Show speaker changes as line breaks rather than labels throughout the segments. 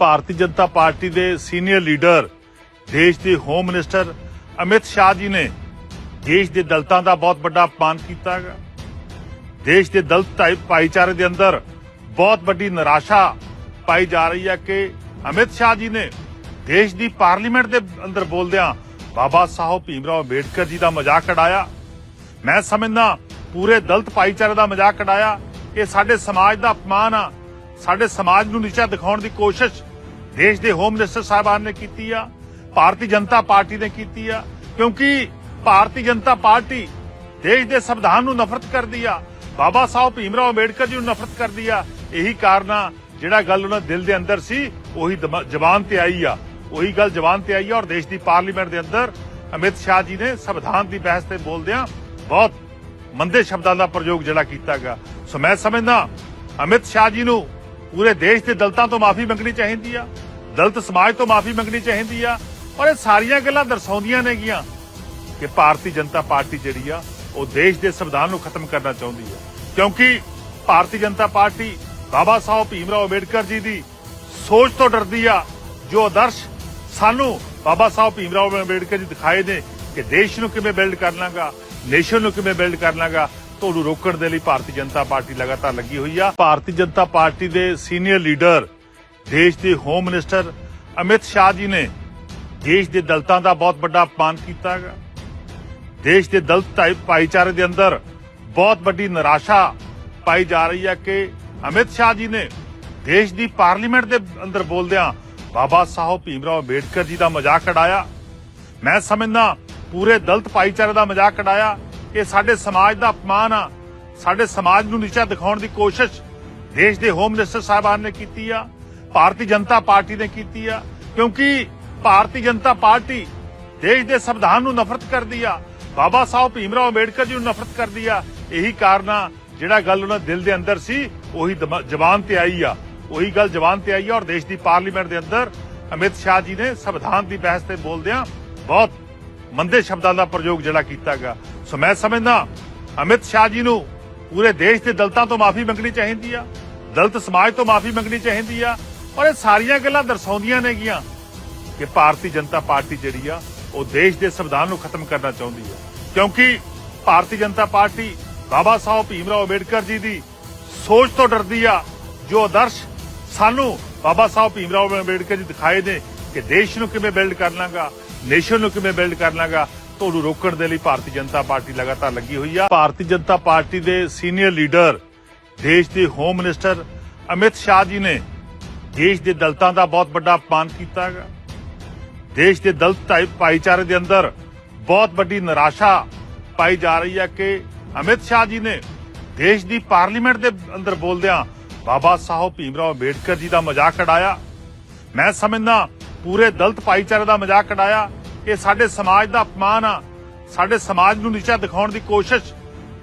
ਭਾਰਤੀ Janata party ਦੇ senior leader, ਦੇਸ਼ ਦੇ ਹੋਮ ਮਿਨਿਸਟਰ ਅਮਿਤ ਸ਼ਾਹ ਜੀ ਨੇ ਦੇਸ਼ ਦੇ ਦਲਤਾਂ ਦਾ ਬਹੁਤ ਵੱਡਾ ਅਪਮਾਨ ਕੀਤਾ ਹੈਗਾ। ਦੇਸ਼ ਦੇ ਦਲਤ ਭਾਈਚਾਰੇ ਦੇ ਅੰਦਰ ਬਹੁਤ ਵੱਡੀ ਨਿਰਾਸ਼ਾ ਪਾਈ ਜਾ ਰਹੀ ਹੈ ਕਿ ਅਮਿਤ ਸ਼ਾਹ ਜੀ ਨੇ ਦੇਸ਼ ਦੀ ਪਾਰਲੀਮੈਂਟ ਦੇ ਅੰਦਰ ਬੋਲਦਿਆਂ ਬਾਬਾ ਸਾਹਿਬ ਭੀਮਰਾਓ ਅੰਬੇਡਕਰ ਜੀ ਦਾ ਮਜ਼ਾਕ ਉਡਾਇਆ ਮੈਂ ਸਮਝਦਾ ਪੂਰੇ ਦਲਤ ਭਾਈਚਾਰੇ ਦਾ ਮਜ਼ਾਕ ਉਡਾਇਆ ਇਹ ਸਾਡੇ ਸਮਾਜ ਦਾ ਅਪਮਾਨ ਆ, ਸਾਡੇ ਸਮਾਜ ਨੂੰ ਨੀਚਾ ਦਿਖਾਉਣ ਦੀ ਕੋਸ਼ਿਸ਼ ਦੇਸ਼ ਦੇ ਹੋਮ ਮਿਨਿਸਟਰ ਸਾਹਿਬਾਨ ਨੇ ਕੀਤੀ ਆ, ਭਾਰਤੀ ਜਨਤਾ ਪਾਰਟੀ ਨੇ ਕੀਤੀ ਆ, ਕਿਉਂਕਿ ਭਾਰਤੀ ਜਨਤਾ ਪਾਰਟੀ ਦੇਸ਼ ਦੇ ਸੰਵਿਧਾਨ ਨੂੰ ਨਫ਼ਰਤ ਕਰਦੀ ਆ, ਬਾਬਾ ਸਾਹਿਬ ਭੀਮਰਾਓ ਅੰਬੇਡਕਰ ਜੀ ਨੂੰ ਨਫ਼ਰਤ ਕਰਦੀ ਆ, ਇਹੀ ਕਾਰਨ ਜਿਹੜਾ ਗੱਲ ਉਹਨਾਂ ਦਿਲ ਦੇ ਅੰਦਰ ਸੀ, ਉਹੀ ਦਮਾ- ਜ਼ਬਾਨ ਤੇ ਆਈ ਆ, ਉਹੀ ਗੱਲ ਜ਼ਬਾਨ ਤੇ ਆਈ ਆ, ਔਰ ਦੇਸ਼ ਦੀ ਪਾਰਲੀਮੈਂਟ ਦੇ ਅੰਦਰ ਅਮਿਤ ਸ਼ਾਹ ਜੀ ਨੇ ਸੰਵਿਧਾਨ ਦੀ ਬਹਿਸ ਤੇ ਬੋਲਦਿਆਂ ਬਹੁਤ ਮੰਦੇ ਸ਼ਬਦਾਂ ਦਾ ਪ੍ਰਯੋਗ ਜਿਹੜਾ ਕੀਤਾ ਗਿਆ। ਸੋ ਮੈਂ ਸਮਝਦਾ, ਅਮਿਤ ਸ਼ਾਹ ਜੀ ਨੂੰ ਪੂਰੇ ਦੇਸ਼ ਦੇ ਦਲਤਾਂ ਤੋਂ ਮਾਫੀ ਮੰਗਣੀ ਚਾਹੀਦੀ ਆ ਦਲਿਤ ਸਮਾਜ ਤੋਂ ਮਾਫੀ ਮੰਗਣੀ ਚਾਹੀਦੀ ਆ, ਔਰ ਇਹ ਸਾਰੀਆਂ ਗੱਲਾਂ ਦਰਸਾਉਂਦੀਆਂ ਨੇਗੀਆਂ ਕਿ ਭਾਰਤੀ ਜਨਤਾ ਪਾਰਟੀ ਜਿਹੜੀ ਆ, ਉਹ ਦੇਸ਼ ਦੇ ਸੰਵਿਧਾਨ ਨੂੰ ਖਤਮ ਕਰਨਾ ਚਾਹੁੰਦੀ ਹੈ ਕਿਉਂਕਿ ਭਾਰਤੀ ਜਨਤਾ ਪਾਰਟੀ ਬਾਬਾ ਸਾਹਿਬ ਭੀਮ ਰਾਓ ਅੰਬੇਡਕਰ ਜੀ ਦੀ ਸੋਚ ਤੋਂ ਡਰਦੀ ਆ, ਜੋ ਆਦਰਸ਼ ਸਾਨੂੰ ਬਾਬਾ ਸਾਹਿਬ ਭੀਮ ਰਾਓ ਅੰਬੇਡਕਰ ਜੀ ਦਿਖਾਏ ਨੇ ਕਿ ਦੇਸ਼ ਨੂੰ ਕਿਵੇਂ ਬਿਲਡ ਕਰਨਾਗਾ, ਨੇਸ਼ਨ ਨੂੰ ਕਿਵੇਂ ਬਿਲਡ ਕਰ ਲਾਂਗਾ ਤੁਹਾਨੂੰ ਰੋਕਣ ਦੇ ਲਈ ਭਾਰਤੀ ਜਨਤਾ ਪਾਰਟੀ ਲਗਾਤਾਰ ਲੱਗੀ ਹੋਈ ਆ। ਭਾਰਤੀ ਜਨਤਾ ਪਾਰਟੀ ਦੇ ਸੀਨੀਅਰ ਲੀਡਰ ਦੇਸ਼ ਦੇ ਹੋਮ ਮਿਨਿਸਟਰ ਅਮਿਤ ਸ਼ਾਹ ਜੀ ਨੇ ਦੇਸ਼ ਦੇ ਦਲਤਾਂ ਦਾ ਬਹੁਤ ਵੱਡਾ ਅਪਮਾਨ ਕੀਤਾ ਹੈਗਾ। ਦੇਸ਼ ਦੇ ਦਲਤ ਭਾਈਚਾਰੇ ਦੇ ਅੰਦਰ ਬਹੁਤ ਵੱਡੀ ਨਿਰਾਸ਼ਾ ਪਾਈ ਜਾ ਰਹੀ ਹੈ ਕਿ ਅਮਿਤ ਸ਼ਾਹ ਜੀ ਨੇ ਦੇਸ਼ ਦੀ ਪਾਰਲੀਮੈਂਟ ਦੇ ਅੰਦਰ ਬੋਲਦਿਆਂ ਬਾਬਾ ਸਾਹਿਬ ਭੀਮਰਾਓ ਅੰਬੇਡਕਰ ਜੀ ਦਾ ਮਜ਼ਾਕ ਉਡਾਇਆ। ਮੈਂ ਸਮਝਦਾ ਪੂਰੇ ਦਲਤ ਭਾਈਚਾਰੇ ਦਾ ਮਜ਼ਾਕ ਉਡਾਇਆ ਇਹ ਸਾਡੇ ਸਮਾਜ ਦਾ ਅਪਮਾਨ ਆ, ਸਾਡੇ ਸਮਾਜ ਨੂੰ ਨੀਚਾ ਦਿਖਾਉਣ ਦੀ ਕੋਸ਼ਿਸ਼ ਦੇਸ਼ ਦੇ ਹੋਮ ਮਿਨਿਸਟਰ ਸਾਹਿਬਾਨ ਨੇ ਕੀਤੀ ਆ। ਭਾਰਤੀ ਜਨਤਾ ਪਾਰਟੀ ਨੇ ਕੀਤੀ ਆ, ਕਿਉਂਕਿ ਭਾਰਤੀ ਜਨਤਾ ਪਾਰਟੀ ਦੇਸ਼ ਦੇ ਸੰਵਿਧਾਨ ਨੂੰ ਨਫ਼ਰਤ ਕਰਦੀ ਆ, ਬਾਬਾ ਸਾਹਿਬ ਭੀਮਰਾਓ ਅੰਬੇਡਕਰ ਜੀ ਨੂੰ ਨਫ਼ਰਤ ਕਰਦੀ ਆ, ਇਹੀ ਕਾਰਨ ਜਿਹੜਾ ਗੱਲ ਉਹਨਾਂ ਦਿਲ ਦੇ ਅੰਦਰ ਸੀ, ਉਹੀ ਜ਼ਬਾਨ ਤੇ ਆਈ ਆ। ਉਹੀ ਗੱਲ ਜ਼ਬਾਨ ਤੇ ਆਈ ਆ ਔਰ ਦੇਸ਼ ਦੀ ਪਾਰਲੀਮੈਂਟ ਦੇ ਅੰਦਰ ਅਮਿਤ ਸ਼ਾਹ ਜੀ ਨੇ ਸੰਵਿਧਾਨ ਦੀ ਬਹਿਸ ਤੇ ਬੋਲਦਿਆਂ ਬਹੁਤ ਮੰਦੇ ਸ਼ਬਦਾਂ ਦਾ ਪ੍ਰਯੋਗ ਜਿਹੜਾ ਕੀਤਾ ਗਿਆ ਸੋ ਮੈਂ ਸਮਝਦਾ, ਅਮਿਤ ਸ਼ਾਹ ਜੀ ਨੂੰ ਪੂਰੇ ਦੇਸ਼ ਦੇ ਦਲਤਾਂ ਤੋਂ ਮਾਫੀ ਮੰਗਣੀ ਚਾਹੀਦੀ ਆ, ਦਲਤ ਸਮਾਜ ਤੋਂ ਮਾਫੀ ਮੰਗਣੀ ਚਾਹੀਦੀ ਆ ਔਰ ਇਹ ਸਾਰੀਆਂ ਗੱਲਾਂ ਦਰਸਾਉਂਦੀਆਂ ਨੇਗੀਆਂ ਕਿ ਭਾਰਤੀ ਜਨਤਾ ਪਾਰਟੀ ਜਿਹੜੀ ਆ, ਉਹ ਦੇਸ਼ ਦੇ ਸੰਵਿਧਾਨ ਨੂੰ ਖਤਮ ਕਰਨਾ ਚਾਹੁੰਦੀ ਹੈ ਕਿਉਂਕਿ ਭਾਰਤੀ ਜਨਤਾ ਪਾਰਟੀ ਬਾਬਾ ਸਾਹਿਬ ਭੀਮ ਰਾਓ ਅੰਬੇਡਕਰ ਜੀ ਦੀ ਸੋਚ ਤੋਂ ਡਰਦੀ ਆ, ਜੋ ਆਦਰਸ਼ ਸਾਨੂੰ ਬਾਬਾ ਸਾਹਿਬ ਭੀਮ ਰਾਓ ਅੰਬੇਡਕਰ ਜੀ ਦਿਖਾਏ ਨੇ ਕਿ ਦੇਸ਼ ਨੂੰ ਕਿਵੇਂ ਬਿਲਡ ਕਰ ਲਾਂਗਾ ਨੇਸ਼ਨ ਨੂੰ ਕਿਵੇਂ ਬਿਲਡ ਕਰ ਲਾਂਗਾ ਤੁਹਾਨੂੰ ਰੋਕਣ ਦੇ ਲਈ ਭਾਰਤੀ ਜਨਤਾ ਪਾਰਟੀ ਲਗਾਤਾਰ ਲੱਗੀ ਹੋਈ ਆ। ਭਾਰਤੀ ਜਨਤਾ ਪਾਰਟੀ ਦੇ ਸੀਨੀਅਰ ਲੀਡਰ, ਦੇਸ਼ ਦੇ ਹੋਮ ਮਿਨਿਸਟਰ ਅਮਿਤ ਸ਼ਾਹ ਜੀ ਨੇ ਦੇਸ਼ ਦੇ ਦਲਤਾਂ ਦਾ ਬਹੁਤ ਵੱਡਾ ਅਪਮਾਨ ਕੀਤਾ ਹੈਗਾ। ਦੇਸ਼ ਦੇ ਦਲਤ ਭਾਈਚਾਰੇ ਦੇ ਅੰਦਰ ਬਹੁਤ ਵੱਡੀ ਨਿਰਾਸ਼ਾ ਪਾਈ ਜਾ ਰਹੀ ਹੈ ਕਿ ਅਮਿਤ ਸ਼ਾਹ ਜੀ ਨੇ ਦੇਸ਼ ਦੀ ਪਾਰਲੀਮੈਂਟ ਦੇ ਅੰਦਰ ਬੋਲਦਿਆਂ ਬਾਬਾ ਸਾਹਿਬ ਭੀਮਰਾਓ ਅੰਬੇਡਕਰ ਜੀ ਦਾ ਮਜ਼ਾਕ ਉਡਾਇਆ। ਮੈਂ ਸਮਝਦਾ ਪੂਰੇ ਦਲਤ ਭਾਈਚਾਰੇ ਦਾ ਮਜ਼ਾਕ ਉਡਾਇਆ ਇਹ ਸਾਡੇ ਸਮਾਜ ਦਾ ਅਪਮਾਨ ਆ। ਸਾਡੇ ਸਮਾਜ ਨੂੰ ਨੀਚਾ ਦਿਖਾਉਣ ਦੀ ਕੋਸ਼ਿਸ਼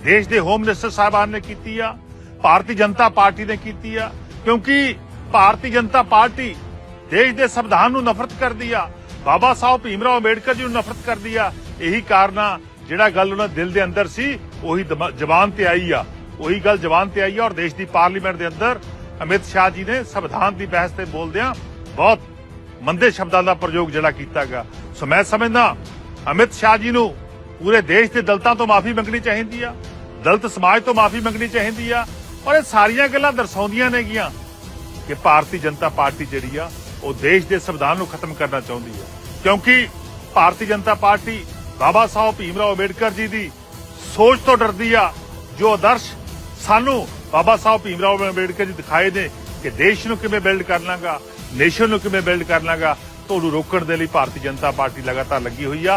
ਦੇਸ਼ ਦੇ ਹੋਮ ਮਿਨਿਸਟਰ ਸਾਹਿਬਾਨ ਨੇ ਕੀਤੀ ਆ। ਭਾਰਤੀ ਜਨਤਾ ਪਾਰਟੀ ਨੇ ਕੀਤੀ ਆ। ਕਿਉਂਕਿ ਭਾਰਤੀ ਜਨਤਾ ਪਾਰਟੀ ਦੇਸ਼ ਦੇ ਸੰਵਿਧਾਨ ਨੂੰ ਨਫ਼ਰਤ ਕਰਦੀ ਆ, ਬਾਬਾ ਸਾਹਿਬ ਭੀਮਰਾਓ ਅੰਬੇਡਕਰ ਜੀ ਨੂੰ ਨਫ਼ਰਤ ਕਰਦੀ ਆ, ਇਹੀ ਕਾਰਨ ਜਿਹੜਾ ਗੱਲ ਉਹਨਾਂ ਦੇ ਦਿਲ ਦੇ ਅੰਦਰ ਸੀ, ਉਹੀ ਦਮਾ- ਜ਼ਬਾਨ ਤੇ ਆਈ ਆ। ਉਹੀ ਗੱਲ ਜ਼ਬਾਨ ਤੇ ਆਈ ਆ ਔਰ ਦੇਸ਼ ਦੀ ਪਾਰਲੀਮੈਂਟ ਦੇ ਅੰਦਰ ਅਮਿਤ ਸ਼ਾਹ ਜੀ ਨੇ ਸੰਵਿਧਾਨ ਦੀ ਬਹਿਸ ਤੇ ਬੋਲਦਿਆਂ ਬਹੁਤ ਮੰਦੇ ਸ਼ਬਦਾਂ ਦਾ ਪ੍ਰਯੋਗ ਜਿਹੜਾ ਕੀਤਾ ਗਿਆ ਸੋ ਮੈਂ ਸਮਝਦਾ ਅਮਿਤ ਸ਼ਾਹ ਜੀ ਨੂੰ ਪੂਰੇ ਦੇਸ਼ ਦੇ ਦਲਤਾਂ ਤੋਂ ਮਾਫੀ ਮੰਗਣੀ ਚਾਹੀਦੀ ਆ, ਦਲਤ ਸਮਾਜ ਤੋਂ ਮਾਫੀ ਮੰਗਣੀ ਚਾਹੀਦੀ ਆ, ਔਰ ਇਹ ਸਾਰੀਆਂ ਗੱਲਾਂ ਦਰਸਾਉਂਦੀਆਂ ਨੇਗੀਆਂ। ਕਿ ਭਾਰਤੀ ਜਨਤਾ ਪਾਰਟੀ ਜਿਹੜੀ ਆ, ਉਹ ਦੇਸ਼ ਦੇ ਸੰਵਿਧਾਨ ਨੂੰ ਖਤਮ ਕਰਨਾ ਚਾਹੁੰਦੀ ਹੈ ਕਿਉਂਕਿ ਭਾਰਤੀ ਜਨਤਾ ਪਾਰਟੀ ਬਾਬਾ ਸਾਹਿਬ ਭੀਮਰਾਓ ਅੰਬੇਡਕਰ ਜੀ ਦੀ ਸੋਚ ਤੋਂ ਡਰਦੀ ਆ, ਜੋ ਆਦਰਸ਼ ਸਾਨੂੰ ਬਾਬਾ ਸਾਹਿਬ ਭੀਮਰਾਓ ਅੰਬੇਡਕਰ ਜੀ ਦਿਖਾਏ ਨੇ ਕਿ ਦੇਸ਼ ਨੂੰ ਕਿਵੇਂ ਬਿਲਡ ਕਰਨਾਗਾ, ਨੇਸ਼ਨ ਨੂੰ ਕਿਵੇਂ ਬਿਲਡ ਕਰਨਾਗਾ, ਉਹਨੂੰ ਰੋਕਣ ਦੇ ਲਈ ਭਾਰਤੀ ਜਨਤਾ ਪਾਰਟੀ ਲਗਾਤਾਰ ਲੱਗੀ ਹੋਈ ਆ।